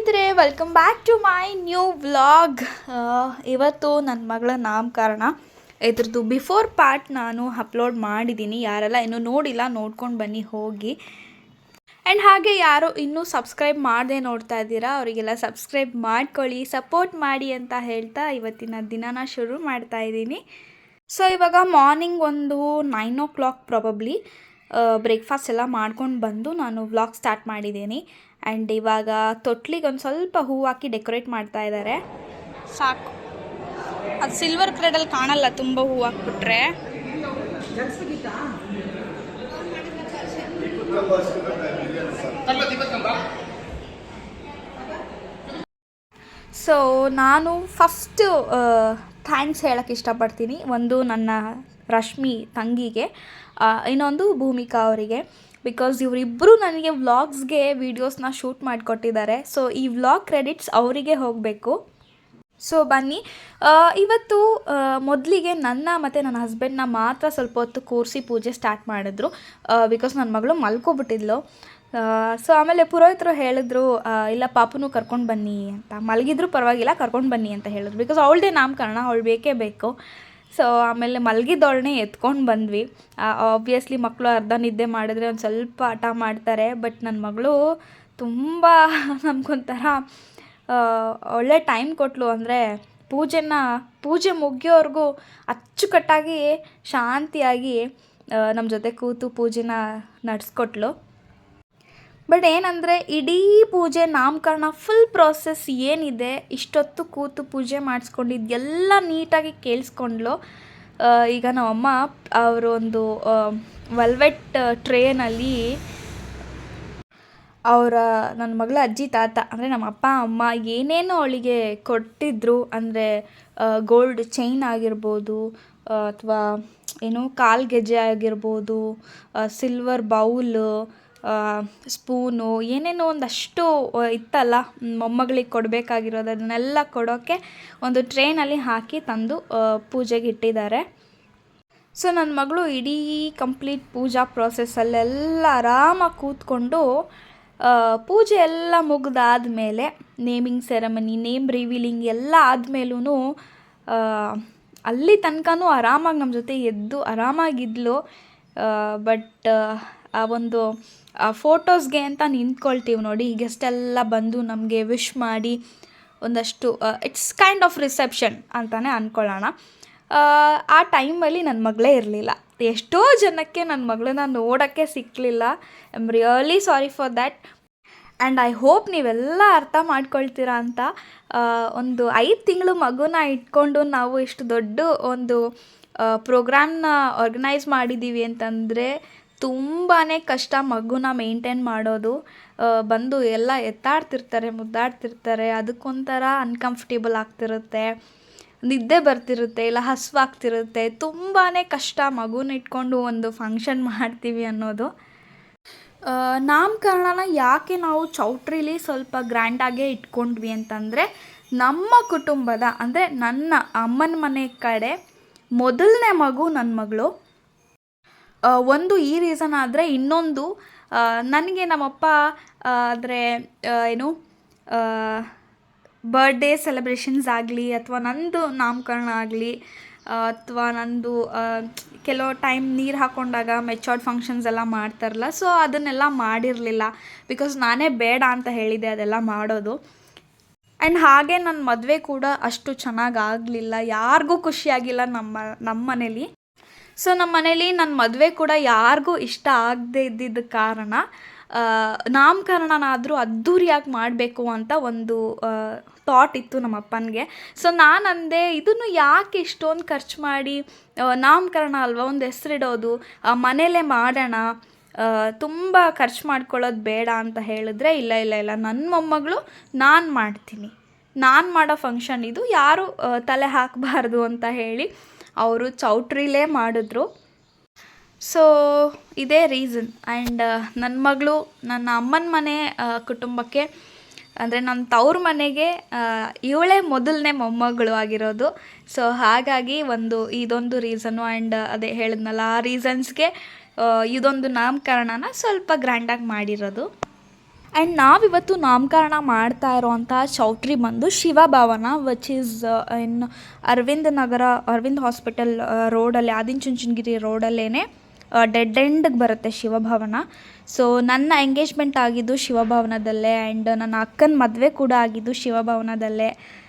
ಸ್ನೇಹಿತರೆ welcome back to my new vlog ಇವತ್ತು ನನ್ನ ಮಗಳ ನಾಮಕರಣ. ಇದ್ರದ್ದು ಬಿಫೋರ್ ಪಾರ್ಟ್ ನಾನು ಅಪ್ಲೋಡ್ ಮಾಡಿದ್ದೀನಿ ಯಾರೆಲ್ಲ ಇನ್ನೂ ನೋಡಿಲ್ಲ, ನೋಡ್ಕೊಂಡು ಬನ್ನಿ, ಹೋಗಿ. ಆ್ಯಂಡ್ ಹಾಗೆ ಯಾರು ಇನ್ನೂ ಸಬ್ಸ್ಕ್ರೈಬ್ ಮಾಡದೆ ನೋಡ್ತಾ ಇದ್ದೀರಾ, ಅವರಿಗೆಲ್ಲ ಸಬ್ಸ್ಕ್ರೈಬ್ ಮಾಡ್ಕೊಳ್ಳಿ ಸಪೋರ್ಟ್ ಮಾಡಿ ಅಂತ ಹೇಳ್ತಾ ಇವತ್ತಿನ ದಿನನ ಶುರು ಮಾಡ್ತಾ ಇದ್ದೀನಿ. ಸೊ ಇವಾಗ ಮಾರ್ನಿಂಗ್ ಒಂದು nine o'clock probably breakfast ಎಲ್ಲ ಮಾಡ್ಕೊಂಡು ಬಂದು ನಾನು ವ್ಲಾಗ್ ಸ್ಟಾರ್ಟ್ ಮಾಡಿದ್ದೀನಿ. ಆ್ಯಂಡ್ ಇವಾಗ ತೊಟ್ಲಿಗೆ ಒಂದು ಸ್ವಲ್ಪ ಹೂವು ಹಾಕಿ ಡೆಕೋರೇಟ್ ಮಾಡ್ತಾ ಇದ್ದಾರೆ ಸಾಕು. ಅದು ಸಿಲ್ವರ್ ಕ್ರೆಡಲ್ಲಿ ಕಾಣಲ್ಲ ತುಂಬ ಹೂವು ಹಾಕ್ಬಿಟ್ರೆ. ಸೊ ನಾನು ಫಸ್ಟು ಥ್ಯಾಂಕ್ಸ್ ಹೇಳೋಕ್ಕೆ ಇಷ್ಟಪಡ್ತೀನಿ. ಒಂದು ನನ್ನ ರಶ್ಮಿ ತಂಗಿಗೆ ಇನ್ನೊಂದು ಭೂಮಿಕಾ ಅವರಿಗೆ. ಬಿಕಾಸ್ ಇವರಿಬ್ಬರು ನನಗೆ ವ್ಲಾಗ್ಸ್ಗೆ ವೀಡಿಯೋಸ್ನ ಶೂಟ್ ಮಾಡಿಕೊಟ್ಟಿದ್ದಾರೆ. ಸೊ ಈ ವ್ಲಾಗ್ ಕ್ರೆಡಿಟ್ಸ್ ಅವರಿಗೆ ಹೋಗಬೇಕು. ಸೊ ಬನ್ನಿ. ಇವತ್ತು ಮೊದಲಿಗೆ ನನ್ನ ಮತ್ತು ನನ್ನ ಹಸ್ಬೆಂಡ್ನ ಮಾತ್ರ ಸ್ವಲ್ಪ ಹೊತ್ತು ಕೂರಿಸಿ ಪೂಜೆ ಸ್ಟಾರ್ಟ್ ಮಾಡಿದ್ರು. ಬಿಕಾಸ್ ನನ್ನ ಮಗಳು ಮಲ್ಕೊಬಿಟ್ಟಿದ್ಲು. ಸೊ ಆಮೇಲೆ ಪುರೋಹಿತರು ಹೇಳಿದ್ರು ಇಲ್ಲ, ಪಾಪನು ಕರ್ಕೊಂಡು ಬನ್ನಿ ಅಂತ. ಮಲಗಿದ್ರು ಪರವಾಗಿಲ್ಲ, ಕರ್ಕೊಂಡು ಬನ್ನಿ ಅಂತ ಹೇಳಿದ್ರು. ಬಿಕಾಸ್ ಅವಳದೇ ನಾಮಕರಣ, ಅವಳು ಬೇಕೇ ಬೇಕು. ಸೊ ಆಮೇಲೆ ಮಲಗಿದವಳನ್ನೇ ಎತ್ಕೊಂಡು ಬಂದ್ವಿ. ಆಬ್ವಿಯಸ್ಲಿ ಮಕ್ಕಳು ಅರ್ಧ ನಿದ್ದೆ ಮಾಡಿದ್ರೆ ಒಂದು ಸ್ವಲ್ಪ ಹಠ ಮಾಡ್ತಾರೆ ಬಟ್ ನನ್ನ ಮಗಳು ತುಂಬ ನಮ್ಗೊಂಥರ ಒಳ್ಳೆ ಟೈಮ್ ಕೊಟ್ಲು ಅಂದರೆ ಪೂಜೆನ, ಪೂಜೆ ಮುಗಿಯೋವರೆಗೂ ಅಚ್ಚುಕಟ್ಟಾಗಿ ಶಾಂತಿಯಾಗಿ ನಮ್ಮ ಜೊತೆ ಕೂತು ಪೂಜೆನ ನಡೆಸ್ಕೊಟ್ಲು. ಬಟ್ ಏನಂದರೆ ಇಡೀ ಪೂಜೆ ನಾಮಕರಣ ಫುಲ್ ಪ್ರೋಸೆಸ್ ಏನಿದೆ, ಇಷ್ಟೊತ್ತು ಕೂತು ಪೂಜೆ ಮಾಡಿಸ್ಕೊಂಡಿದ್ದು ಎಲ್ಲ ನೀಟಾಗಿ ಕೇಳಿಸ್ಕೊಂಡ್ಲು. ಈಗ ನಮ್ಮಮ್ಮ ಅವರೊಂದು ವೆಲ್ವೆಟ್ ಟ್ರೇನಲ್ಲಿ ಅವರ ನನ್ನ ಮಗಳ ಅಜ್ಜಿ ತಾತ, ಅಂದರೆ ನಮ್ಮ ಅಪ್ಪ, ಅಮ್ಮ ಏನೇನೋ ಅವಳಿಗೆ ಕೊಟ್ಟಿದ್ರು, ಅಂದರೆ ಗೋಲ್ಡ್ ಚೈನ್ ಆಗಿರ್ಬೋದು ಅಥವಾ, ಏನು ಕಾಲು ಗೆಜ್ಜೆ ಆಗಿರ್ಬೋದು ಸಿಲ್ವರ್ ಬೌಲು ಸ್ಪೂನು, ಏನೇನೋ ಒಂದಷ್ಟು ಇತ್ತಲ್ಲ ಮೊಮ್ಮಗಳಿಗೆ ಕೊಡಬೇಕಾಗಿರೋದು ಅದನ್ನೆಲ್ಲ ಕೊಡೋಕ್ಕೆ ಒಂದು ಟ್ರೈನಲ್ಲಿ ಹಾಕಿ ತಂದು ಪೂಜೆಗೆ ಇಟ್ಟಿದ್ದಾರೆ. ಸೊ ನನ್ನ ಮಗಳು ಇಡೀ ಕಂಪ್ಲೀಟ್ ಪೂಜಾ ಪ್ರಾಸೆಸ್ಸಲ್ಲೆಲ್ಲ ಆರಾಮಾಗಿ ಕೂತ್ಕೊಂಡು ಪೂಜೆ ಎಲ್ಲ ಮುಗ್ದಾದ್ಮೇಲೆ, ನೇಮಿಂಗ್ ಸೆರೆಮನಿ, ನೇಮ್ ರಿವೀಲಿಂಗ್ ಎಲ್ಲ ಆದಮೇಲೂ ಅಲ್ಲಿ ತನಕನೂ ಆರಾಮಾಗಿ ನಮ್ಮ ಜೊತೆ ಎದ್ದು ಆರಾಮಾಗಿದ್ಲು. ಬಟ್ ಆ ಒಂದು ಫೋಟೋಸ್ಗೆ ಅಂತ ನಿಂತ್ಕೊಳ್ತೀವಿ ನೋಡಿ. ಗೆಸ್ಟೆಲ್ಲ ಬಂದು ನಮಗೆ ವಿಶ್ ಮಾಡಿ ಒಂದಷ್ಟು ಇಟ್ಸ್ ಕೈಂಡ್ ಆಫ್ ರಿಸೆಪ್ಷನ್ ಅಂತಲೇ ಅಂದ್ಕೊಳ್ಳೋಣ ಆ, ಟೈಮಲ್ಲಿ ನನ್ನ ಮಗಳೇ ಇರಲಿಲ್ಲ. ಎಷ್ಟೋ ಜನಕ್ಕೆ ನನ್ನ ಮಗಳನ್ನ ನೋಡೋಕ್ಕೆ ಸಿಕ್ಕಲಿಲ್ಲ I am really sorry for that and I hope ನೀವೆಲ್ಲ ಅರ್ಥ ಮಾಡ್ಕೊಳ್ತೀರಾ ಅಂತ ಒಂದು ಐದು ತಿಂಗಳು ಮಗುನ ಇಟ್ಕೊಂಡು ನಾವು ಇಷ್ಟು ದೊಡ್ಡ ಒಂದು ಪ್ರೋಗ್ರಾಮ್ನ ಆರ್ಗನೈಸ್ ಮಾಡಿದ್ದೀವಿ ಅಂತಂದರೆ ತುಂಬಾ ಕಷ್ಟ ಮಗುನ ಮೇಂಟೈನ್ ಮಾಡೋದು. ಬಂದು ಎಲ್ಲ ಎತ್ತಾಡ್ತಿರ್ತಾರೆ, ಮುದ್ದಾಡ್ತಿರ್ತಾರೆ. ಅದಕ್ಕೊಂಥರ ಅನ್ಕಂಫರ್ಟೇಬಲ್ ಆಗ್ತಿರುತ್ತೆ. ನಿದ್ದೆ ಬರ್ತಿರುತ್ತೆ, ಇಲ್ಲ ಹಸುವಾಗ್ತಿರುತ್ತೆ ತುಂಬಾ ಕಷ್ಟ ಮಗುನ ಇಟ್ಕೊಂಡು ಒಂದು ಫಂಕ್ಷನ್ ಮಾಡ್ತೀವಿ ಅನ್ನೋದು. ನಾಮಕರಣನ ಯಾಕೆ ನಾವು ಚೌಟ್ರಿಲಿ ಸ್ವಲ್ಪ ಗ್ರ್ಯಾಂಡಾಗೇ ಇಟ್ಕೊಂಡ್ವಿ ಅಂತಂದರೆ, ನಮ್ಮ ಕುಟುಂಬದ, ಅಂದರೆ ನನ್ನ ಅಮ್ಮನ ಮನೆ ಕಡೆ ಮೊದಲನೇ ಮಗು ನನ್ನ ಮಗಳು. ಒಂದು ಈ ರೀಸನ್ ಆದರೆ ಇನ್ನೊಂದು ನನಗೆ ನಮ್ಮಪ್ಪ ಆದರೆ ಏನು ಬರ್ಡೇ ಸೆಲೆಬ್ರೇಷನ್ಸ್ ಆಗಲಿ ಅಥವಾ ನಂದು ನಾಮಕರಣ ಆಗಲಿ ಅಥವಾ ನಂದು ಕೆಲವು ಟೈಮ್ ನೀರು ಹಾಕೊಂಡಾಗ ಮೆಚೋರ್ಡ್ ಫಂಕ್ಷನ್ಸ್ ಎಲ್ಲ ಮಾಡ್ತಾರಲ್ಲ ಸೊ ಅದನ್ನೆಲ್ಲ ಮಾಡಿರಲಿಲ್ಲ. ಬಿಕಾಸ್ ನಾನೇ ಬೇಡ ಅಂತ ಹೇಳಿದೆ ಅದೆಲ್ಲ ಮಾಡೋದು. ಆ್ಯಂಡ್ ಹಾಗೆ ನನ್ನ ಮದುವೆ ಕೂಡ ಅಷ್ಟು ಚೆನ್ನಾಗಿ ಆಗಲಿಲ್ಲ. ಯಾರಿಗೂ ಖುಷಿಯಾಗಿಲ್ಲ ನಮ್ಮ ನಮ್ಮ ಮನೇಲಿ ಸೊ ನಮ್ಮ ಮನೇಲಿ ನನ್ನ ಮದುವೆ ಕೂಡ ಯಾರಿಗೂ ಇಷ್ಟ ಆಗದೆ ಇದ್ದಿದ್ದ ಕಾರಣ ನಾಮಕರಣನಾದರೂ ಅದ್ಧೂರಿಯಾಗಿ ಮಾಡಬೇಕು ಅಂತ ಒಂದು ಥಾಟ್ ಇತ್ತು ನಮ್ಮ ಅಪ್ಪನಿಗೆ. ಸೊ ನಾನು ಅಂದೆ ಇದನ್ನು ಯಾಕೆ ಇಷ್ಟೊಂದು ಖರ್ಚು ಮಾಡಿ ನಾಮಕರಣ ಅಲ್ವಾ? ಒಂದು ಹೆಸರಿಡೋದು ಮನೇಲೇ ಮಾಡೋಣ ತುಂಬ ಖರ್ಚು ಮಾಡ್ಕೊಳ್ಳೋದು ಬೇಡ ಅಂತ ಹೇಳಿದ್ರೆ, ಇಲ್ಲ ಇಲ್ಲ ಇಲ್ಲ ನನ್ನ ಮೊಮ್ಮಗಳು ನಾನು ಮಾಡ್ತೀನಿ. ನಾನು ಮಾಡೋ ಫಂಕ್ಷನ್ ಇದು ಯಾರು ತಲೆ ಹಾಕಬಾರ್ದು ಅಂತ ಹೇಳಿ ಅವರು ಚೌಟ್ರಿಲೇ ಮಾಡಿದ್ರು. ಸೊ ಇದೇ ರೀಸನ್ ಆ್ಯಂಡ್ ನನ್ನ ಮಗಳು, ನನ್ನ ಅಮ್ಮನ ಮನೆ ಕುಟುಂಬಕ್ಕೆ, ಅಂದರೆ ನನ್ನ ತವ್ರ ಮನೆಗೆ ಇವಳೇ ಮೊದಲನೇ ಮೊಮ್ಮಗಳು ಆಗಿರೋದು. ಸೊ ಹಾಗಾಗಿ ಒಂದು, ಇದೊಂದು ರೀಸನ್ನು ಆ್ಯಂಡ್ ಅದೇ ಹೇಳಿದ್ನಲ್ಲ, ಆ ರೀಸನ್ಸ್ಗೆ ಇದೊಂದು ನಾಮಕರಣನ ಸ್ವಲ್ಪ ಗ್ರ್ಯಾಂಡಾಗಿ ಮಾಡಿರೋದು. ಆ್ಯಂಡ್ ನಾವಿವತ್ತು ನಾಮಕರಣ ಮಾಡ್ತಾ ಇರೋವಂಥ ಚೌಟ್ರಿ ಬಂದು Shivabhavana which is in Aravind Nagar, Aravind hospital ರೋಡಲ್ಲಿ ಆದಿಚುಂಚನಗಿರಿ ರೋಡಲ್ಲೇ ಡೆಡ್ ಎಂಡ್ಗೆ ಬರುತ್ತೆ ಶಿವಭವನ ಸೊ ನನ್ನ ಎಂಗೇಜ್ಮೆಂಟ್ ಆಗಿದ್ದು ಶಿವಭವನದಲ್ಲೇ ಆ್ಯಂಡ್ ನನ್ನ ಅಕ್ಕನ ಮದುವೆ ಕೂಡ ಆಗಿದ್ದು ಶಿವಭವನದಲ್ಲೇ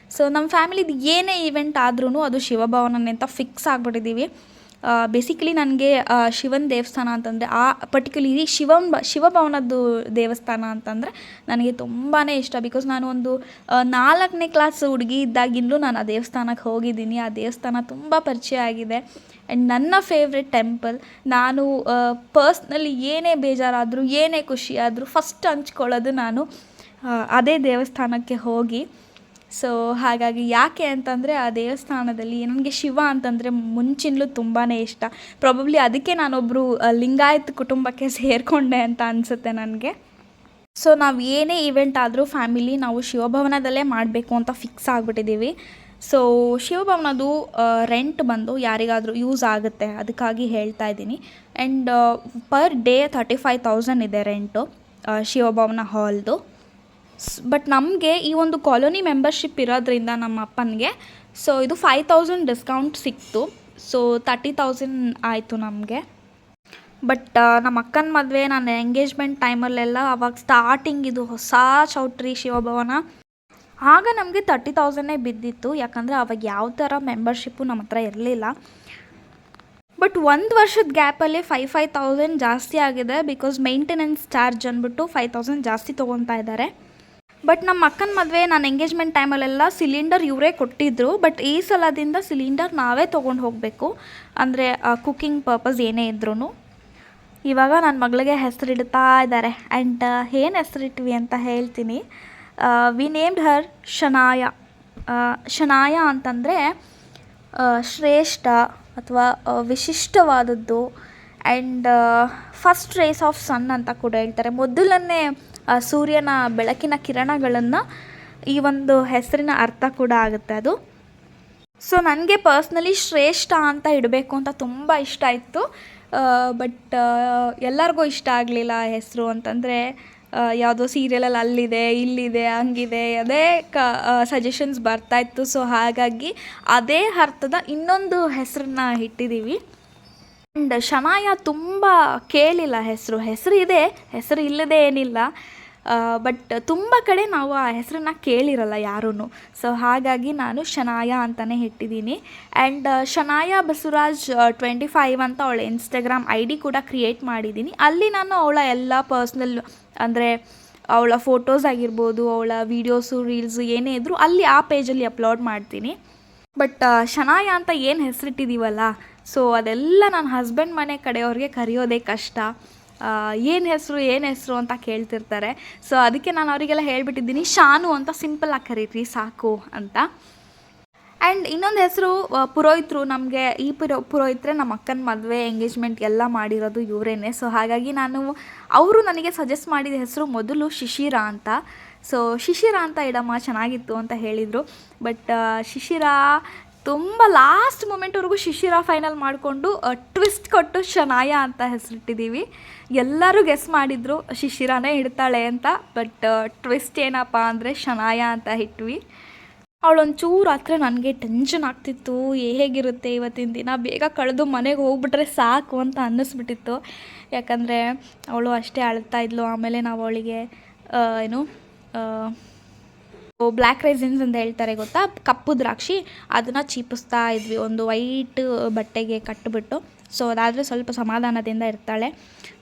ಸೊ ನಮ್ಮ ಫ್ಯಾಮಿಲಿದು ಏನೇ ಈವೆಂಟ್ ಆದ್ರೂ ಅದು ಶಿವಭವನನೇ ಅಂತ ಫಿಕ್ಸ್ ಆಗಿಬಿಟ್ಟಿದ್ದೀವಿ ಬೇಸಿಕಲಿ ನನಗೆ ಶಿವನ ದೇವಸ್ಥಾನ ಅಂತಂದರೆ, ಆ ಪರ್ಟಿಕ್ಯುಲರಿ ಶಿವನ್ ಬ ಶಿವಭವನದ್ದು ದೇವಸ್ಥಾನ ಅಂತಂದರೆ ನನಗೆ ತುಂಬಾ ಇಷ್ಟ. ಬಿಕಾಸ್ ನಾನು ಒಂದು ನಾಲ್ಕನೇ ಕ್ಲಾಸ್ ಹುಡುಗಿ ಇದ್ದಾಗಿಂದಲೂ ನಾನು ಆ ದೇವಸ್ಥಾನಕ್ಕೆ ಹೋಗಿದ್ದೀನಿ. ಆ ದೇವಸ್ಥಾನ ತುಂಬ ಪರಿಚಯ ಆಗಿದೆ. ಆ್ಯಂಡ್ ನನ್ನ ಫೇವ್ರೆಟ್ ಟೆಂಪಲ್ ನಾನು ಪರ್ಸ್ನಲಿ ಏನೇ ಬೇಜಾರಾದರೂ, ಏನೇ ಖುಷಿ ಆದರೂ ಫಸ್ಟ್ ಹಂಚ್ಕೊಳ್ಳೋದು ನಾನು ಅದೇ ದೇವಸ್ಥಾನಕ್ಕೆ ಹೋಗಿ ಸೊ ಹಾಗಾಗಿ ಯಾಕೆ ಅಂತಂದರೆ ಆ ದೇವಸ್ಥಾನದಲ್ಲಿ ನನಗೆ ಶಿವ ಅಂತಂದರೆ ಮುಂಚಿನಲ್ಲೂ ತುಂಬಾ ಇಷ್ಟ. ಪ್ರಾಬಬ್ಲಿ ಅದಕ್ಕೆ ನಾನೊಬ್ಬರು ಲಿಂಗಾಯತ್ ಕುಟುಂಬಕ್ಕೆ ಸೇರಿಕೊಂಡೆ ಅಂತ ಅನಿಸುತ್ತೆ ನನಗೆ. ಸೊ ನಾವು ಏನೇ ಇವೆಂಟ್ ಆದರೂ ಫ್ಯಾಮಿಲಿ ನಾವು ಶಿವಭವನದಲ್ಲೇ ಮಾಡಬೇಕು ಅಂತ ಫಿಕ್ಸ್ ಆಗಿಬಿಟ್ಟಿದ್ದೀವಿ ಸೊ ಶಿವಭವನದು ರೆಂಟ್ ಬಂದು ಯಾರಿಗಾದರೂ ಯೂಸ್ ಆಗುತ್ತೆ ಅದಕ್ಕಾಗಿ ಹೇಳ್ತಾ ಇದ್ದೀನಿ. And per day thirty five thousand ಇದೆ ರೆಂಟು ಶಿವಭವನ ಹಾಲ್ದು ಬಟ್ ನಮಗೆ ಈ ಒಂದು ಕಾಲೋನಿ ಮೆಂಬರ್ಶಿಪ್ ಇರೋದ್ರಿಂದ ನಮ್ಮ ಅಪ್ಪನಿಗೆ ಸೊ ಇದು ಫೈವ್ ತೌಸಂಡ್ ಡಿಸ್ಕೌಂಟ್ ಸಿಕ್ತು. ಸೊ ತರ್ಟಿ ತೌಸಂಡ್ ಆಯಿತು ನಮಗೆ. ಬಟ್ ನಮ್ಮ ಅಕ್ಕನ ಮದುವೆ ನನ್ನ ಎಂಗೇಜ್ಮೆಂಟ್ ಟೈಮಲ್ಲೆಲ್ಲ ಅವಾಗ ಸ್ಟಾರ್ಟಿಂಗ್ ಇದು ಹೊಸ ಚೌಟ್ರಿ ಶಿವಭವನ. ಆಗ ನಮಗೆ ತರ್ಟಿ ತೌಸಂಡೇ ಬಿದ್ದಿತ್ತು. ಯಾಕಂದರೆ ಅವಾಗ ಯಾವ ಥರ ಮೆಂಬರ್ಶಿಪ್ಪು ನಮ್ಮ ಹತ್ರ ಇರಲಿಲ್ಲ. ಬಟ್ ಒಂದು ವರ್ಷದ ಗ್ಯಾಪಲ್ಲಿ ಫೈವ್ ಫೈವ್ ತೌಸಂಡ್ ಜಾಸ್ತಿ ಆಗಿದೆ ಬಿಕಾಸ್ ಮೇಂಟೆನೆನ್ಸ್ ಚಾರ್ಜ್ ಅಂದ್ಬಿಟ್ಟು ಫೈವ್ ತೌಸಂಡ್ ಜಾಸ್ತಿ ತೊಗೊತಾ ಇದ್ದಾರೆ ಬಟ್ ನಮ್ಮ ಅಕ್ಕನ ಮದುವೆ ನಾನು ಎಂಗೇಜ್ಮೆಂಟ್ ಟೈಮಲ್ಲೆಲ್ಲ ಸಿಲಿಂಡರ್ ಇವರೇ ಕೊಟ್ಟಿದ್ದರು ಬಟ್ ಈ ಸಲದಿಂದ ಸಿಲಿಂಡರ್ ನಾವೇ ತೊಗೊಂಡು ಹೋಗಬೇಕು. ಅಂದರೆ ಕುಕ್ಕಿಂಗ್ ಪರ್ಪಸ್ ಏನೇ ಇದ್ರೂ ಇವಾಗ ನನ್ನ ಮಗಳಿಗೆ ಹೆಸರಿಡ್ತಾ ಇದ್ದಾರೆ ಆ್ಯಂಡ್ ಏನು ಹೆಸರಿಟ್ವಿ ಅಂತ ಹೇಳ್ತೀನಿ. ವಿ ನೇಮ್ಡ್ ಹರ್ ಶನಾಯ ಶನಾಯ ಅಂತಂದರೆ ಶ್ರೇಷ್ಠ ಅಥವಾ ವಿಶಿಷ್ಟವಾದದ್ದು. And first race of sun ಅಂತ ಕೂಡ ಹೇಳ್ತಾರೆ. ಮೊದಲನೇ ಸೂರ್ಯನ ಬೆಳಕಿನ ಕಿರಣಗಳನ್ನು ಈ ಒಂದು ಹೆಸರಿನ ಅರ್ಥ ಕೂಡ ಆಗುತ್ತೆ ಅದು. ಸೊ ನನಗೆ ಪರ್ಸ್ನಲಿ ಶ್ರೇಷ್ಠ ಅಂತ ಇಡಬೇಕು ಅಂತ ತುಂಬ ಇಷ್ಟ ಇತ್ತು. ಬಟ್ ಎಲ್ಲರಿಗೂ ಇಷ್ಟ ಆಗಲಿಲ್ಲ ಹೆಸರು ಅಂತಂದರೆ ಯಾವುದೋ ಸೀರಿಯಲಲ್ಲಿ ಅಲ್ಲಿದೆ, ಇಲ್ಲಿದೆ, ಹಂಗಿದೆ, ಅದೇ ಕ ಸಜೆಷನ್ಸ್ ಬರ್ತಾಯಿತ್ತು ಸೊ ಹಾಗಾಗಿ ಅದೇ ಅರ್ಥದ ಇನ್ನೊಂದು ಹೆಸರನ್ನ ಇಟ್ಟಿದ್ದೀವಿ ಆ್ಯಂಡ್ ಶನಾಯ ತುಂಬ ಕೇಳಿಲ್ಲ ಹೆಸರು. ಹೆಸರು ಇದೆ, ಹೆಸರು ಇಲ್ಲದೆ ಏನಿಲ್ಲ. ಬಟ್ ತುಂಬ ಕಡೆ ನಾವು ಆ ಹೆಸರನ್ನ ಕೇಳಿರಲ್ಲ ಯಾರೂ ಸೊ ಹಾಗಾಗಿ ನಾನು ಶನಾಯ ಅಂತಲೇ ಇಟ್ಟಿದ್ದೀನಿ. And Shanaya Basavaraj twenty five ಅಂತ ಅವಳ ಇನ್ಸ್ಟಾಗ್ರಾಮ್ ಐ ಡಿ ಕೂಡ ಕ್ರಿಯೇಟ್ ಮಾಡಿದ್ದೀನಿ. ಅಲ್ಲಿ ನಾನು ಅವಳ ಎಲ್ಲ ಪರ್ಸ್ನಲ್ ಅಂದರೆ ಅವಳ ಫೋಟೋಸ್ ಆಗಿರ್ಬೋದು, ಅವಳ ವೀಡಿಯೋಸು ರೀಲ್ಸು ಏನೇ ಇದ್ದರೂ ಅಲ್ಲಿ ಆ ಪೇಜಲ್ಲಿ ಅಪ್ಲೋಡ್ ಮಾಡ್ತೀನಿ. ಬಟ್ ಶನಾಯ ಅಂತ ಏನು ಹೆಸರಿಟ್ಟಿದ್ದೀವಲ್ಲ ಸೊ ಅದೆಲ್ಲ ನನ್ನ ಹಸ್ಬೆಂಡ್ ಮನೆ ಕಡೆಯವ್ರಿಗೆ ಕರೆಯೋದೇ ಕಷ್ಟ. ಏನು ಹೆಸರು ಏನು ಹೆಸರು ಅಂತ ಕೇಳ್ತಿರ್ತಾರೆ. ಸೊ ಅದಕ್ಕೆ ನಾನು ಅವರಿಗೆಲ್ಲ ಹೇಳಿಬಿಟ್ಟಿದ್ದೀನಿ, ಶಾನು ಅಂತ ಸಿಂಪಲಾಗಿ ಕರೀರಿ, ಸಾಕು ಅಂತ. ಆ್ಯಂಡ್ ಇನ್ನೊಂದು ಹೆಸರು ಪುರೋಹಿತರು, ನಮಗೆ ಈ ಪುರೋ, ಪುರೋಹಿತರೆ ನಮ್ಮ ಅಕ್ಕನ ಮದುವೆ ಎಂಗೇಜ್ಮೆಂಟ್ ಎಲ್ಲ ಮಾಡಿರೋದು ಇವರೇನೆ. ಸೊ ಹಾಗಾಗಿ ನಾನು ಅವರು ನನಗೆ ಸಜೆಸ್ಟ್ ಮಾಡಿದ ಹೆಸರು ಮೊದಲು ಶಿಶಿರ ಅಂತ. ಸೊ ಶಿಶಿರ ಅಂತ ಇಡಮ್ಮ ಚೆನ್ನಾಗಿತ್ತು ಅಂತ ಹೇಳಿದರು. ಬಟ್ ಶಿಶಿರ ತುಂಬ ಲಾಸ್ಟ್ ಮೂಮೆಂಟ್ವರೆಗೂ ಶಿಶಿರ ಫೈನಲ್ ಮಾಡಿಕೊಂಡು ಟ್ವಿಸ್ಟ್ ಕೊಟ್ಟು ಶನಾಯ ಅಂತ ಹೆಸರಿಟ್ಟಿದ್ದೀವಿ ಎಲ್ಲರೂ ಗೆಸ್ ಮಾಡಿದರು, ಶಿಶಿರನೇ ಇಡ್ತಾಳೆ ಅಂತ ಬಟ್ ಟ್ವಿಸ್ಟ್ ಏನಪ್ಪ ಅಂದರೆ ಶನಾಯ ಅಂತ ಇಟ್ವಿ. ಅವಳೊಂಚೂರು ಹತ್ರ ನನಗೆ ಟೆನ್ಷನ್ ಆಗ್ತಿತ್ತು ಹೇಗಿರುತ್ತೆ ಇವತ್ತಿನ ದಿನ, ಬೇಗ ಕಳೆದು ಮನೆಗೆ ಹೋಗ್ಬಿಟ್ರೆ ಸಾಕು ಅಂತ ಅನ್ನಿಸ್ಬಿಟ್ಟಿತ್ತು. ಯಾಕಂದರೆ, ಅವಳು ಅಷ್ಟೇ ಅಳ್ತಾ ಇದ್ಲು, ಆಮೇಲೆ ನಾವು ಅವಳಿಗೆ ಏನು ಬ್ಲ್ಯಾಕ್ ರೈಸಿನ್ಸ್ ಅಂತ ಹೇಳ್ತಾರೆ ಗೊತ್ತಾ? ಕಪ್ಪು ದ್ರಾಕ್ಷಿ, ಅದನ್ನು ಚೀಪಿಸ್ತಾ ಇದ್ವಿ. ಒಂದು ವೈಟ್ ಬಟ್ಟೆಗೆ ಕಟ್ಟಿಬಿಟ್ಟು ಸೊ ಅದಾದರೆ ಸ್ವಲ್ಪ ಸಮಾಧಾನದಿಂದ ಇರ್ತಾಳೆ.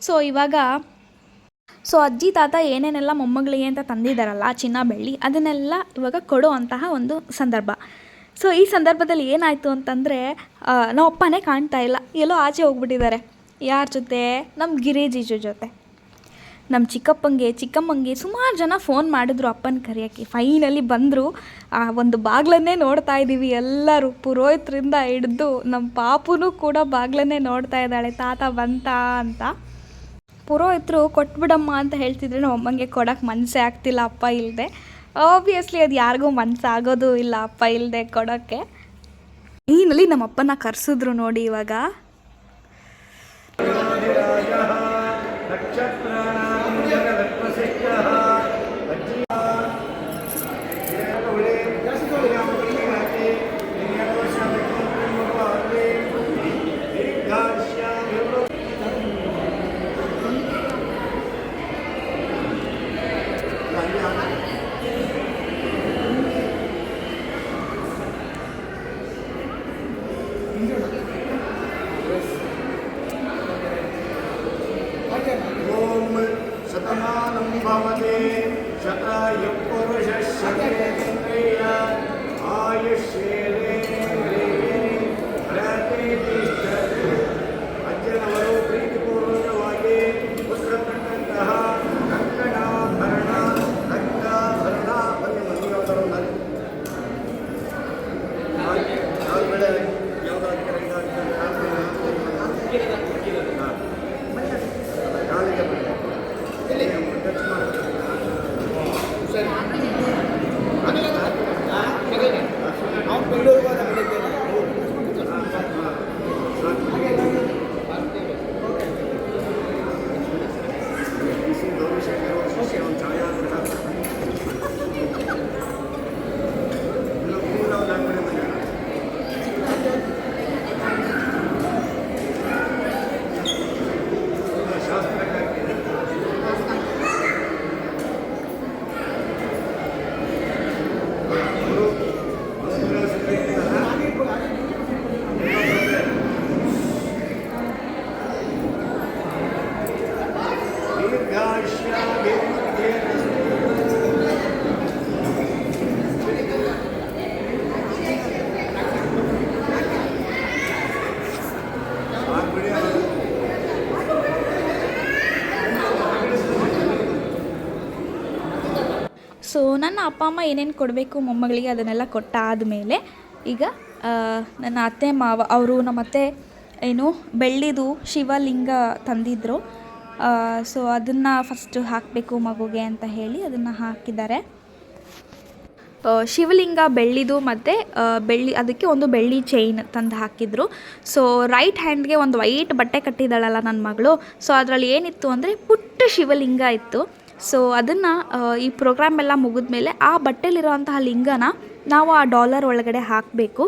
ಸೊ ಇವಾಗ ಸೊ ಅಜ್ಜಿ, ತಾತ ಏನೇನೆಲ್ಲ ಮೊಮ್ಮಗಳಿಗೆ ಅಂತ ತಂದಿದ್ದಾರಲ್ಲ ಚಿನ್ನ, ಬೆಳ್ಳಿ, ಅದನ್ನೆಲ್ಲ ಇವಾಗ ಕೊಡುವಂತಹ ಒಂದು ಸಂದರ್ಭ. ಸೊ ಈ ಸಂದರ್ಭದಲ್ಲಿ ಏನಾಯಿತು ಅಂತಂದರೆ ನಮ್ಮ ಅಪ್ಪನೇ ಕಾಣ್ತಾ ಇಲ್ಲ. ಎಲ್ಲೋ ಆಚೆ ಹೋಗ್ಬಿಟ್ಟಿದ್ದಾರೆ. ಯಾರ ಜೊತೆ? ನಮ್ಮ ಗಿರಿಜೀಜು ಜೊತೆ. ನಮ್ಮ ಚಿಕ್ಕಪ್ಪಂಗೆ, ಚಿಕ್ಕಮ್ಮಂಗೆ ಸುಮಾರು ಜನ ಫೋನ್ ಮಾಡಿದ್ರು ಅಪ್ಪನ ಕರೆಯೋಕ್ಕೆ. ಫೈನಲಿ ಬಂದರು. ಆ, ಒಂದು ಬಾಗ್ಲನ್ನೇ ನೋಡ್ತಾ ಇದ್ದೀವಿ ಎಲ್ಲರೂ. ಪುರೋಹಿತರಿಂದ ಹಿಡಿದು ನಮ್ಮ ಪಾಪುನೂ ಕೂಡ ಬಾಗ್ಲನ್ನೇ ನೋಡ್ತಾ ಇದ್ದಾಳೆ. ತಾತ ಬಂತಾ ಅಂತ. ಪುರೋಹಿತರು, ಕೊಟ್ಬಿಡಮ್ಮ ಅಂತ ಹೇಳ್ತಿದ್ರೆ ನಮ್ಮ ಅಮ್ಮಂಗೆ ಕೊಡೋಕ್ಕೆ ಮನಸ್ಸೇ ಆಗ್ತಿಲ್ಲ ಅಪ್ಪ ಇಲ್ಲದೆ ಆಬ್ವಿಯಸ್ಲಿ ಅದು ಯಾರಿಗೂ ಮನಸ್ಸಾಗೋದು ಇಲ್ಲ ಅಪ್ಪ ಇಲ್ಲದೆ ಕೊಡೋಕ್ಕೆ. ಈನಲ್ಲಿ ನಮ್ಮ ಅಪ್ಪನ ಕರೆಸಿದ್ರು ನೋಡಿ ಇವಾಗ. ನನ್ನ ಅಪ್ಪ ಅಮ್ಮ ಏನೇನು ಕೊಡಬೇಕು ಮೊಮ್ಮಗಳಿಗೆ ಅದನ್ನೆಲ್ಲ ಕೊಟ್ಟಾದಮೇಲೆ ಈಗ ಆ, ನನ್ನ ಅತ್ತೆ ಮಾವ ಅವರು ನಮ್ಮ ಅತ್ತೆ ಏನು ಬೆಳ್ಳಿದು ಶಿವಲಿಂಗ ತಂದಿದ್ದರು ಸೊ ಅದನ್ನು ಫಸ್ಟು ಹಾಕಬೇಕು ಮಗುಗೆ ಅಂತ ಹೇಳಿ ಅದನ್ನು ಹಾಕಿದ್ದಾರೆ. ಶಿವಲಿಂಗ ಬೆಳ್ಳಿದು ಮತ್ತು ಬೆಳ್ಳಿ ಅದಕ್ಕೆ ಒಂದು ಬೆಳ್ಳಿ ಚೈನ್ ತಂದು ಹಾಕಿದ್ರು. ಸೊ ರೈಟ್ ಹ್ಯಾಂಡ್ಗೆ ಒಂದು ವೈಟ್ ಬಟ್ಟೆ ಕಟ್ಟಿದ್ದಾಳಲ್ಲ ನನ್ನ ಮಗಳು. ಸೊ ಅದರಲ್ಲಿ ಏನಿತ್ತು ಅಂದರೆ ಪುಟ್ಟ ಶಿವಲಿಂಗ ಇತ್ತು. ಸೊ ಅದನ್ನು ಈ ಪ್ರೋಗ್ರಾಮ್ ಎಲ್ಲ ಮುಗಿದ್ಮೇಲೆ ಆ ಬಟ್ಟೆಲಿರೋಂತಹ ಲಿಂಗನ ನಾವು ಆ ಡಾಲರ್ ಒಳಗಡೆ ಹಾಕಬೇಕು.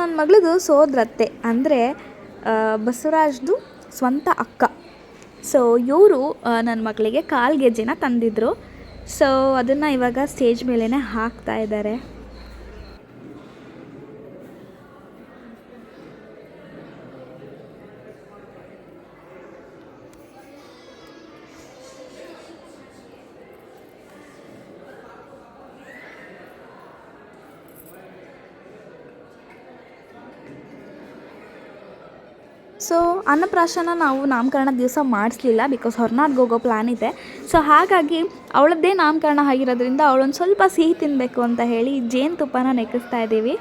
ನನ್ನ ಮಗಳದು ಸೋದ್ರತ್ತೆ. ಅಂದರೆ ಬಸವರಾಜ್ದು ಸ್ವಂತ ಅಕ್ಕ. ಸೊ ಇವರು ನನ್ನ ಮಗಳಿಗೆ ಕಾಲು ಗೆಜ್ಜೆನ ತಂದಿದ್ರು. ಸೊ ಅದನ್ನು ಇವಾಗ ಸ್ಟೇಜ್ ಮೇಲೇ ಹಾಕ್ತಾ ಇದ್ದಾರೆ ಅನ್ನಪ್ರಾಶನ ನಾವು ನಾಮಕರಣ ದಿವಸ ಮಾಡಿಸ್ಲಿಲ್ಲ ಬಿಕಾಸ್ ಹೊರನಾಡ್ಗೆ ಹೋಗೋ ಪ್ಲ್ಯಾನ್ ಇದೆ. ಸೊ ಹಾಗಾಗಿ ಅವಳದ್ದೇ ನಾಮಕರಣ ಆಗಿರೋದ್ರಿಂದ ಅವಳೊಂದು ಸ್ವಲ್ಪ ಸಿಹಿ ತಿನ್ನಬೇಕು ಅಂತ ಹೇಳಿ ಜೇನುತುಪ್ಪನ ನೆಕ್ಕಿಸ್ತಾ ಇದ್ದೀವಿ.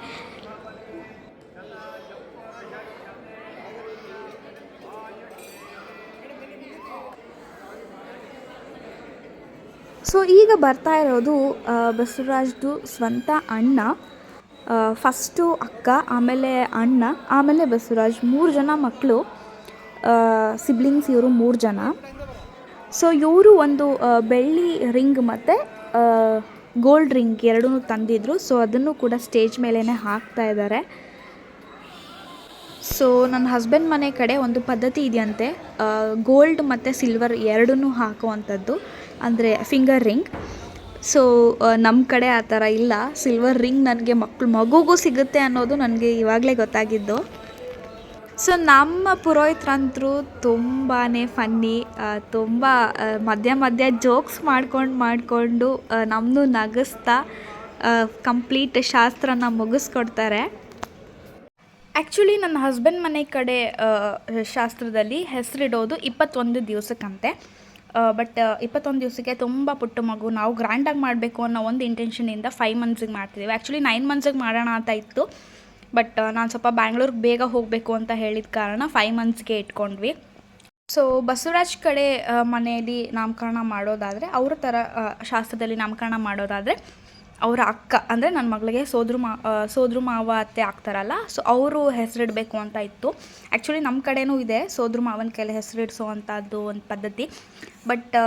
ಸೊ ಈಗ ಬರ್ತಾ ಇರೋದು ಬಸವರಾಜ್ದು ಸ್ವಂತ ಅಣ್ಣ. ಫಸ್ಟು ಅಕ್ಕ, ಆಮೇಲೆ ಅಣ್ಣ, ಆಮೇಲೆ ಬಸವರಾಜ್ ಮೂರು ಜನ ಮಕ್ಕಳು ಸಿಬ್ಲಿಂಗ್ಸ್ ಇವರು ಮೂರು ಜನ. ಸೊ ಇವರು ಒಂದು ಬೆಳ್ಳಿ ರಿಂಗ್ ಮತ್ತು ಗೋಲ್ಡ್ ರಿಂಗ್ ಎರಡೂ ತಂದಿದ್ರು. ಸೊ ಅದನ್ನು ಕೂಡ ಸ್ಟೇಜ್ ಮೇಲೇ ಹಾಕ್ತಾ ಇದ್ದಾರೆ ಸೊ ನನ್ನ ಹಸ್ಬೆಂಡ್ ಮನೆ ಕಡೆ ಒಂದು ಪದ್ಧತಿ ಇದೆಯಂತೆ. ಗೋಲ್ಡ್ ಮತ್ತು ಸಿಲ್ವರ್ ಎರಡೂ ಹಾಕುವಂಥದ್ದು. ಅಂದರೆ ಫಿಂಗರ್ ರಿಂಗ್ ಸೊ ನಮ್ಮ ಕಡೆ ಆ ಥರ ಇಲ್ಲ. ಸಿಲ್ವರ್ ರಿಂಗ್ ನನಗೆ ಮಕ್ಕಳು ಮಗುಗೂ ಸಿಗುತ್ತೆ ಅನ್ನೋದು ನನಗೆ ಇವಾಗಲೇ ಗೊತ್ತಾಗಿದ್ದು. ಸೊ ನಮ್ಮ ಪುರೋಹಿತರಂತರೂ ತುಂಬಾ ಫನ್ನಿ ತುಂಬ ಮಧ್ಯ ಮಧ್ಯ ಜೋಕ್ಸ್ ಮಾಡ್ಕೊಂಡು ಮಾಡಿಕೊಂಡು ನಮ್ಮನ್ನು ನಗಿಸ್ತಾ ಕಂಪ್ಲೀಟ್ ಶಾಸ್ತ್ರನ ಮುಗಿಸ್ಕೊಡ್ತಾರೆ. ಆ್ಯಕ್ಚುಲಿ ನನ್ನ ಹಸ್ಬೆಂಡ್ ಮನೆ ಕಡೆ ಶಾಸ್ತ್ರದಲ್ಲಿ ಹೆಸರಿಡೋದು ಇಪ್ಪತ್ತೊಂದು ದಿವಸಕ್ಕಂತೆ. ಬಟ್ ಇಪ್ಪತ್ತೊಂದು ದಿವಸಕ್ಕೆ ತುಂಬ ಪುಟ್ಟ ಮಗು. ನಾವು ಗ್ರ್ಯಾಂಡಾಗಿ ಮಾಡಬೇಕು ಅನ್ನೋ ಒಂದು ಇಂಟೆನ್ಷನಿಂದ ಫೈವ್ ಮಂತ್ಸಿಗೆ ಮಾಡ್ತಿದ್ದೀವಿ ಆ್ಯಕ್ಚುಲಿ ನೈನ್ ಮಂತ್ಸಿಗೆ ಮಾಡೋಣ ಅಂತ ಇತ್ತು. ಬಟ್ ನಾನು ಸ್ವಲ್ಪ ಬ್ಯಾಂಗ್ಳೂರ್ಗೆ ಬೇಗ ಹೋಗಬೇಕು ಅಂತ ಹೇಳಿದ ಕಾರಣ ಫೈವ್ ಮಂತ್ಸ್ಗೆ ಇಟ್ಕೊಂಡ್ವಿ. ಸೊ ಬಸವರಾಜ್ ಕಡೆ ಮನೆಯಲ್ಲಿ ನಾಮಕರಣ ಮಾಡೋದಾದರೆ, ಅವರ ಥರ ಶಾಸ್ತ್ರದಲ್ಲಿ ನಾಮಕರಣ ಮಾಡೋದಾದರೆ, ಅವರ ಅಕ್ಕ, ಅಂದರೆ ನನ್ನ ಮಗಳಿಗೆ ಸೋದ್ರ ಮಾ ಸೋದ್ರ ಮಾವ, ಅತ್ತೆ ಆಗ್ತಾರಲ್ಲ ಸೊ ಅವರು ಹೆಸರಿಡಬೇಕು ಅಂತ ಇತ್ತು. ಆ್ಯಕ್ಚುಲಿ ನಮ್ಮ ಕಡೆನೂ ಇದೆ, ಸೋದ್ರ ಮಾವನ ಕೈಲಿ ಹೆಸರಿಡಿಸೋ ಅಂಥದ್ದು ಒಂದು ಪದ್ಧತಿ. ಬಟ್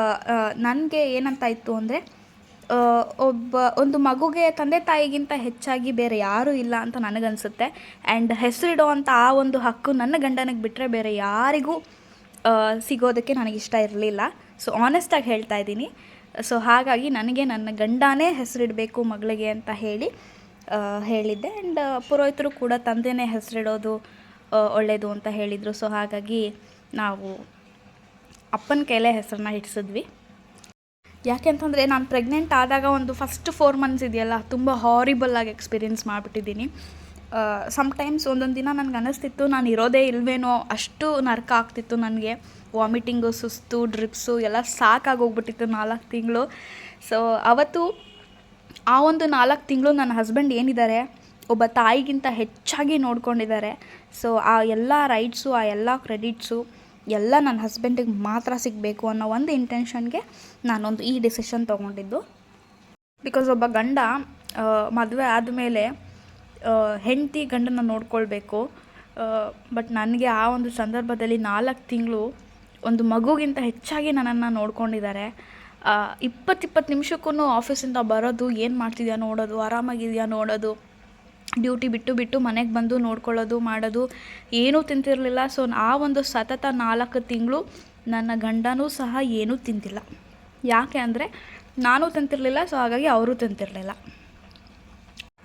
ನನಗೆ ಏನಂತ ಇತ್ತು ಅಂದರೆ ಒಬ್ಬ, ಒಂದು ಮಗುಗೆ ತಂದೆ ತಾಯಿಗಿಂತ ಹೆಚ್ಚಾಗಿ ಬೇರೆ ಯಾರೂ ಇಲ್ಲ ಅಂತ ನನಗನ್ಸುತ್ತೆ. ಆ್ಯಂಡ್ ಹೆಸರಿಡುವಂಥ ಆ ಒಂದು ಹಕ್ಕು ನನ್ನ ಗಂಡನಿಗೆ ಬಿಟ್ಟರೆ ಬೇರೆ ಯಾರಿಗೂ ಸಿಗೋದಕ್ಕೆ ನನಗಿಷ್ಟ ಇರಲಿಲ್ಲ. ಸೊ ಆನೆಸ್ಟಾಗಿ ಹೇಳ್ತಾ ಇದ್ದೀನಿ. ಸೊ ಹಾಗಾಗಿ ನನಗೆ ನನ್ನ ಗಂಡನೇ ಹೆಸರಿಡಬೇಕು ಮಗಳಿಗೆ ಅಂತ ಹೇಳಿ ಹೇಳಿದ್ದೆ. ಆ್ಯಂಡ್ ಪುರೋಹಿತರು ಕೂಡ ತಂದೆನೇ ಹೆಸರಿಡೋದು ಒಳ್ಳೆಯದು ಅಂತ ಹೇಳಿದರು. ಸೊ ಹಾಗಾಗಿ ನಾವು ಅಪ್ಪನ ಕೈಲೇ ಹೆಸರನ್ನ ಇಡ್ಸಿದ್ವಿ ಯಾಕೆ ಅಂತಂದರೆ ನಾನು ಪ್ರೆಗ್ನೆಂಟ್ ಆದಾಗ ಒಂದು ಫಸ್ಟ್ ಫೋರ್ ಮಂತ್ಸ್ ಇದೆಯಲ್ಲ, ತುಂಬ ಹಾರಿಬಲ್ಲಾಗಿ ಎಕ್ಸ್ಪೀರಿಯೆನ್ಸ್ ಮಾಡಿಬಿಟ್ಟಿದ್ದೀನಿ. ಸಮ್ಟೈಮ್ಸ್ ಒಂದೊಂದು ದಿನ ನನಗೆ ಅನ್ನಿಸ್ತಿತ್ತು ನಾನು ಇರೋದೇ ಇಲ್ವೇನೋ ಅಷ್ಟು ನರ್ಕ ಆಗ್ತಿತ್ತು ನನಗೆ. ವಾಮಿಟಿಂಗು ಸುಸ್ತು ಡ್ರಿಪ್ಸು ಎಲ್ಲ ಸಾಕಾಗೋಗ್ಬಿಟ್ಟಿತ್ತು ನಾಲ್ಕು ತಿಂಗಳು. ಸೊ ಅವತ್ತು ಆ ಒಂದು ನಾಲ್ಕು ತಿಂಗಳು ನನ್ನ ಹಸ್ಬೆಂಡ್ ಏನಿದ್ದಾರೆ ಒಬ್ಬ ತಾಯಿಗಿಂತ ಹೆಚ್ಚಾಗಿ ನೋಡ್ಕೊಂಡಿದ್ದಾರೆ. ಸೊ ಆ ಎಲ್ಲ ರೈಟ್ಸು ಆ ಎಲ್ಲ ಕ್ರೆಡಿಟ್ಸು ಎಲ್ಲ ನನ್ನ ಹಸ್ಬೆಂಡಿಗೆ ಮಾತ್ರ ಸಿಗಬೇಕು ಅನ್ನೋ ಒಂದು ಇಂಟೆನ್ಷನ್ಗೆ ನಾನೊಂದು ಈ ಡಿಸಿಷನ್ ತೊಗೊಂಡಿದ್ದು. ಬಿಕಾಸ್ ಒಬ್ಬ ಗಂಡ ಮದುವೆ ಆದಮೇಲೆ ಹೆಂಡತಿ ಗಂಡನ ನೋಡ್ಕೊಳ್ಬೇಕು. ಬಟ್ ನನಗೆ ಆ ಒಂದು ಸಂದರ್ಭದಲ್ಲಿ ನಾಲ್ಕು ತಿಂಗಳು ಒಂದು ಮಗುಗಿಂತ ಹೆಚ್ಚಾಗಿ ನನ್ನನ್ನು ನೋಡ್ಕೊಂಡಿದ್ದಾರೆ. ಇಪ್ಪತ್ತಿಪ್ಪತ್ತು ನಿಮಿಷಕ್ಕೂ ಆಫೀಸಿಂದ ಬರೋದು, ಏನು ಮಾಡ್ತಿದ್ಯಾ ನೋಡೋದು, ಆರಾಮಾಗಿದೆಯಾ ನೋಡೋದು ಡ್ಯೂಟಿ ಬಿಟ್ಟು ಬಿಟ್ಟು ಮನೆಗೆ ಬಂದು ನೋಡ್ಕೊಳ್ಳೋದು ಮಾಡೋದು ಏನೂ ತಿಂತಿರಲಿಲ್ಲ. ಸೊ, ಆ ಒಂದು ಸತತ ನಾಲ್ಕು ತಿಂಗಳು ನನ್ನ ಗಂಡನೂ ಸಹ ಏನೂ ತಿಂತಿಲ್ಲ. ಯಾಕೆ ಅಂದರೆ ನಾನು ತಿಂತಿರಲಿಲ್ಲ, ಸೊ ಹಾಗಾಗಿ ಅವರು ತಿಂತಿರಲಿಲ್ಲ.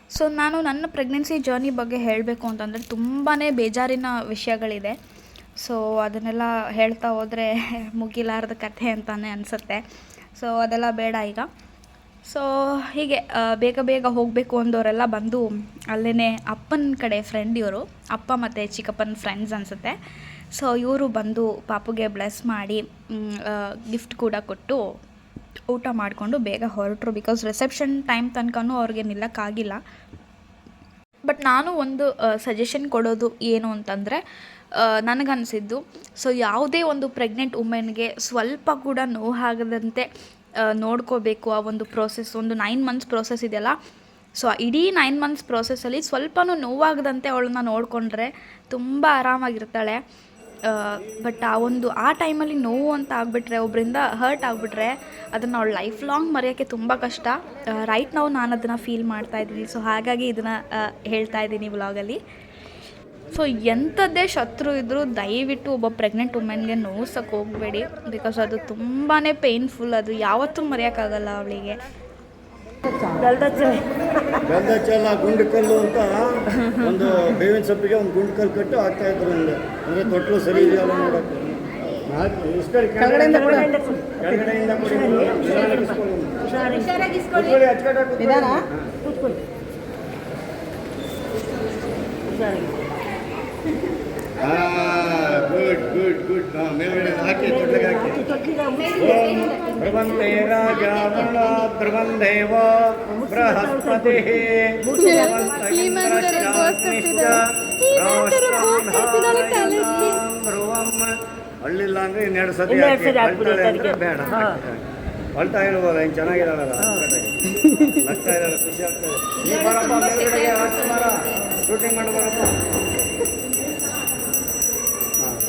ಸೊ, ನಾನು ನನ್ನ ಪ್ರೆಗ್ನೆನ್ಸಿ ಜರ್ನಿ ಬಗ್ಗೆ ಹೇಳಬೇಕು ಅಂತಂದರೆ ತುಂಬಾ ಬೇಜಾರಿನ ವಿಷಯಗಳಿದೆ. ಸೊ, ಅದನ್ನೆಲ್ಲ ಹೇಳ್ತಾ ಹೋದರೆ ಮುಗಿಲಾರದ ಕಥೆ ಅಂತಲೇ ಅನಿಸುತ್ತೆ. ಸೊ, ಅದೆಲ್ಲ ಬೇಡ ಈಗ. ಸೊ ಹೀಗೆ ಬೇಗ ಬೇಗ ಹೋಗಬೇಕು ಅಂದವರೆಲ್ಲ ಬಂದು ಅಲ್ಲೇ ಅಪ್ಪನ ಕಡೆ ಫ್ರೆಂಡ್ ಇವರು. ಅಪ್ಪ ಮತ್ತು ಚಿಕ್ಕಪ್ಪನ ಫ್ರೆಂಡ್ಸ್ ಅನಿಸುತ್ತೆ. ಸೊ ಇವರು ಬಂದು ಪಾಪುಗೆ ಬ್ಲೆಸ್ ಮಾಡಿ ಗಿಫ್ಟ್ ಕೂಡ ಕೊಟ್ಟು ಊಟ ಮಾಡಿಕೊಂಡು ಬೇಗ ಹೊರಟರು. ಬಿಕಾಸ್ ರಿಸೆಪ್ಷನ್ ಟೈಮ್ ತನಕನೂ ಅವ್ರಿಗೆ ನಿಲ್ಲಕ್ಕಾಗಿಲ್ಲ ಬಟ್ ನಾನು ಒಂದು ಸಜೆಷನ್ ಕೊಡೋದು ಏನು ಅಂತಂದರೆ ನನಗನ್ನಿಸಿದ್ದು ಸೊ ಯಾವುದೇ ಒಂದು ಪ್ರೆಗ್ನೆಂಟ್ ವುಮೆನ್ಗೆ ಸ್ವಲ್ಪ ಕೂಡ ನೋವಾಗದಂತೆ ನೋಡ್ಕೋಬೇಕು ಆ ಒಂದು ಪ್ರೋಸೆಸ್ ಒಂದು ನೈನ್ ಮಂತ್ಸ್ ಪ್ರೋಸೆಸ್ ಇದೆಯಲ್ಲ? ಸೊ ಇಡೀ ನೈನ್ ಮಂತ್ಸ್ ಪ್ರೋಸೆಸ್ಸಲ್ಲಿ ಸ್ವಲ್ಪನೂ ನೋವಾಗದಂತೆ ಅವಳನ್ನ ನೋಡಿಕೊಂಡ್ರೆ ತುಂಬ ಆರಾಮಾಗಿರ್ತಾಳೆ. ಬಟ್ ಆ ಒಂದು, ಆ ಟೈಮಲ್ಲಿ ನೋವು ಅಂತ ಆಗಿಬಿಟ್ರೆ ಒಬ್ಬರಿಂದ ಹರ್ಟ್ ಆಗಿಬಿಟ್ರೆ, ಅದನ್ನು ಅವಳು ಲೈಫ್ ಲಾಂಗ್ ಮರೆಯೋಕ್ಕೆ ತುಂಬ ಕಷ್ಟ. ರೈಟ್ ನಾವು ನಾನು ಅದನ್ನು ಫೀಲ್ ಮಾಡ್ತಾ ಇದ್ದೀನಿ. ಸೊ ಹಾಗಾಗಿ ಇದನ್ನು ಹೇಳ್ತಾ ಇದ್ದೀನಿ ವ್ಲಾಗಲ್ಲಿ ಸೊ ಎಂಥದ್ದೇ ಶತ್ರು ಇದ್ದರೂ ದಯವಿಟ್ಟು ಒಬ್ಬ ಪ್ರೆಗ್ನೆಂಟ್ ವುಮೆನ್ಗೆ ನೋವ್ಸಕ್ಕೆ ಹೋಗಬೇಡಿ ಬಿಕಾಸ್ ಅದು ತುಂಬಾ ಪೇಯ್ನ್ಫುಲ್ ಅದು ಯಾವತ್ತೂ ಮರೆಯೋಕ್ಕಾಗಲ್ಲ ಅವಳಿಗೆ. ಗಂಧಚಲ ಗುಂಡುಕಲ್ಲು ಅಂತ ಒಂದು ಬೇವಿನ ಸೊಪ್ಪಿಗೆ ಒಂದು ಗುಂಡುಕಲ್ಲು ಕಟ್ಟು ಹಾಕ್ತಾ ಇದ್ರು ಅಂದ್ರೆ ಅಂದ್ರೆ ತೊಟ್ಲು ಸರಿ ಇದೆಯಲ್ಲ ನೋಡಕ್ಕೆ. ನಾಲ್ಕು ಇಷ್ಟು ಕಡೆ ಕೆಳಗಡೆಯಿಂದ ಕೊಡಿ. ಕೆಳಗಡೆಯಿಂದ ಕೊಡಿ. ನಿಧಾನಕ್ಕೆ ಇಸ್ಕೊಳ್ಳಿ. ಕೂತ್ಕೊಳ್ಳಿ, ಅಚ್ಕಟ್ಟಾಗಿ ಕೂತ್ಕೊಳ್ಳಿ. ಹಾ ಗುಡ್ ಗುಡ್ ಗುಡ್ ಹಾ ಮೇಲ್ಗಡೆ ಹಾಕಿ ತೊಟ್ಲಿಗೆ ಹಾಕಿ. ಧ್ರುವಂತೆ ರಾಜ ಧ್ರುವಂದೇವ ಬೃಹಸ್ಪತಿ ಅಳ್ಳಿಲ್ಲ ಅಂದ್ರೆ ಇನ್ನೆರಡು ಸತಿ ಬೇಡ. ಅಳ್ತಾ ಇರ್ಬೋದ? ಹಿಂಗೆ ಚೆನ್ನಾಗಿರಲ್ಲ ನಗ್ತಾ ಇರಲ್ಲ ಖುಷಿ ಆಗ್ತದೆ ಶೂಟಿಂಗ್ ಮಾಡಿ ಬರಪ್ಪ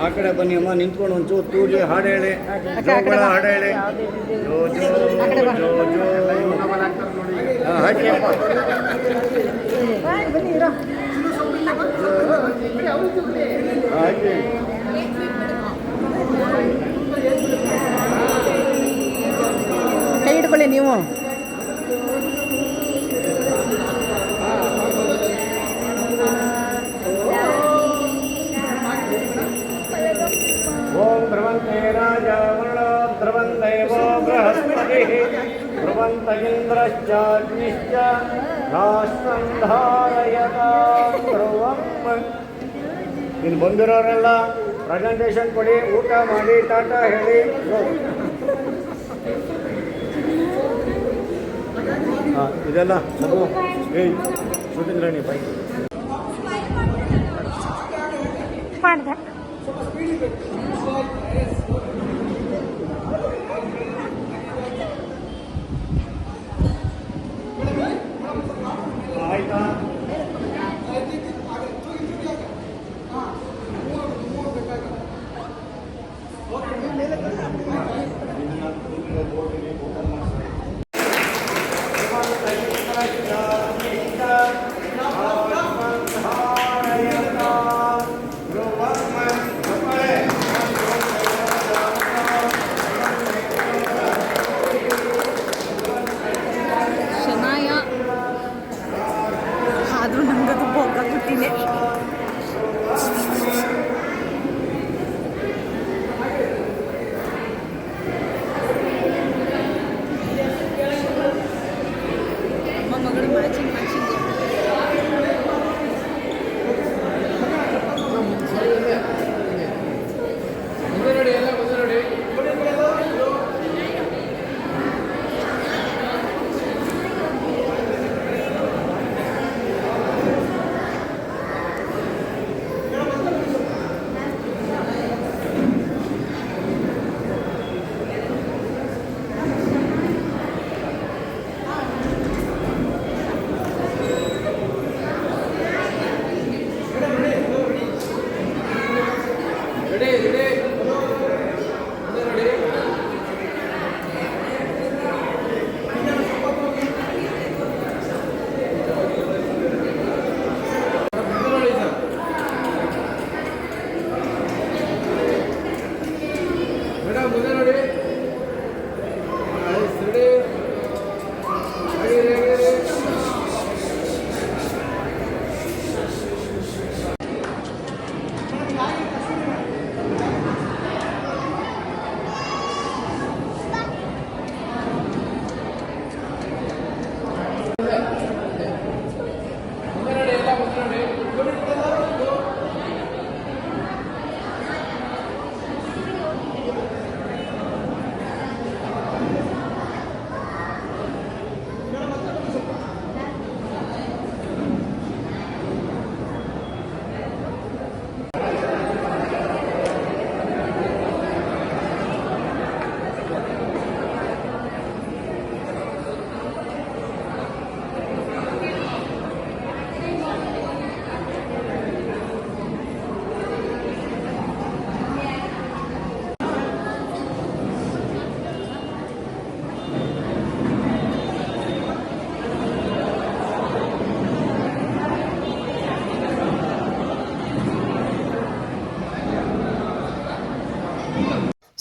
ಆ ಕಡೆ ಬನ್ನಿ ಅಮ್ಮ ನಿಂತ್ಕೊಂಡು ಒಂಚೂರು ತೂರಿ ಹಾಡು ಹೇಳಿ ಜೋಗಳ ಹಾಡು ಹೇಳಿ ಜೋ ಜೋ ಜೋ ಜೋ. ಹಾ, ಹಾಕಿ ಅಮ್ಮ ಹಾ, ಹಾಕಿ ಕೈ ಹಿಡ್ಕೊಳ್ಳಿ ನೀವು. ರಾಷ್ಟ್ರಂ ಧಾರಯತಾಂ ಧ್ರುವಂ ಇಲ್ಲಿ ಬಂದಿರೋರೆಲ್ಲ ಪ್ರೆಸೆಂಟೇಷನ್ ಕೊಡಿ ಊಟ ಮಾಡಿ ಟಾಟಾ ಹೇಳಿ. ಹಾಂ ಇದೆಲ್ಲ ಮಗು ಏಯ್ ಶೂಟಿಂಗ್ ರಾಣಿ ಬೈ. ಮಾಡಿದೆ.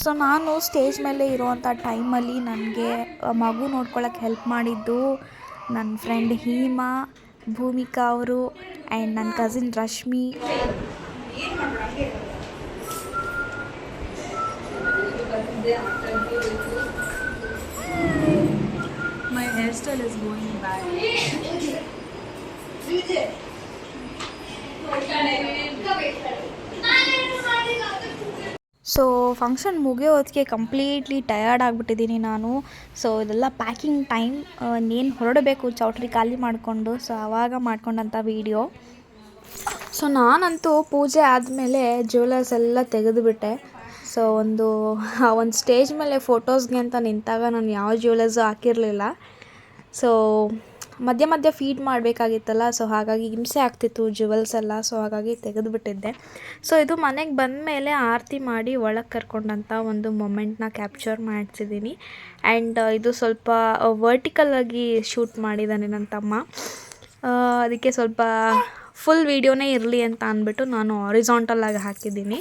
ಸೊ ನಾನು ಸ್ಟೇಜ್ ಮೇಲೆ ಇರುವಂಥ ಟೈಮಲ್ಲಿ ನನಗೆ ಮಗು ನೋಡ್ಕೊಳಕ್ಕೆ ಹೆಲ್ಪ್ ಮಾಡಿದ್ದು ನನ್ನ ಫ್ರೆಂಡ್ ಹೀಮಾ ಭೂಮಿಕಾ ಅವರು ಆ್ಯಂಡ್ ನನ್ನ cousin Rashmi. My hair style is going back so function ಮುಗಿಯೋದಕ್ಕೆ completely tired ಆಗಿಬಿಟ್ಟಿದ್ದೀನಿ ನಾನು. ಸೊ ಇದೆಲ್ಲ ಪ್ಯಾಕಿಂಗ್ ಟೈಮ್ ಇನ್ನೇನು ಹೊರಡಬೇಕು, ಚೌಟ್ರಿ ಖಾಲಿ ಮಾಡಿಕೊಂಡು. ಸೊ ಆವಾಗ ಮಾಡ್ಕೊಂಡಂಥ ವೀಡಿಯೋ ಸೊ ನಾನಂತೂ ಪೂಜೆ ಆದಮೇಲೆ ಜ್ಯುವೆಲರ್ಸ್ ಎಲ್ಲ ತೆಗೆದುಬಿಟ್ಟೆ. ಸೊ ಒಂದು ಒಂದು ಸ್ಟೇಜ್ ಮೇಲೆ ಫೋಟೋಸ್ಗೆ ಅಂತ ನಿಂತಾಗ ನಾನು ಯಾವ ಜ್ಯುವೆಲರ್ಸು ಹಾಕಿರಲಿಲ್ಲ. ಸೊ ಮಧ್ಯ ಮಧ್ಯ ಫೀಡ್ ಮಾಡಬೇಕಾಗಿತ್ತಲ್ಲ ಸೊ ಹಾಗಾಗಿ ಹಿಂಸೆ ಆಗ್ತಿತ್ತು ಜ್ಯುವೆಲ್ಸ್ ಎಲ್ಲ ಸೊ ಹಾಗಾಗಿ ತೆಗೆದುಬಿಟ್ಟಿದ್ದೆ. ಸೊ ಇದು ಮನೆಗೆ ಬಂದ ಮೇಲೆ ಆರತಿ ಮಾಡಿ ಒಳಗೆ ಕರ್ಕೊಂಡಂಥ ಒಂದು ಮೊಮೆಂಟ್ನ ಕ್ಯಾಪ್ಚರ್ ಮಾಡ್ತಿದ್ದೀನಿ ಆ್ಯಂಡ್ ಇದು ಸ್ವಲ್ಪ ವರ್ಟಿಕಲ್ ಆಗಿ ಶೂಟ್ ಮಾಡಿದ್ದಾನೆ ನನ್ನ ತಮ್ಮ. ಅದಕ್ಕೆ ಸ್ವಲ್ಪ ಫುಲ್ ವೀಡಿಯೋನೇ ಇರಲಿ ಅಂತ ಅಂದ್ಬಿಟ್ಟು ನಾನು ಆರಿಜಾಂಟಲ್ ಆಗಿ ಹಾಕಿದ್ದೀನಿ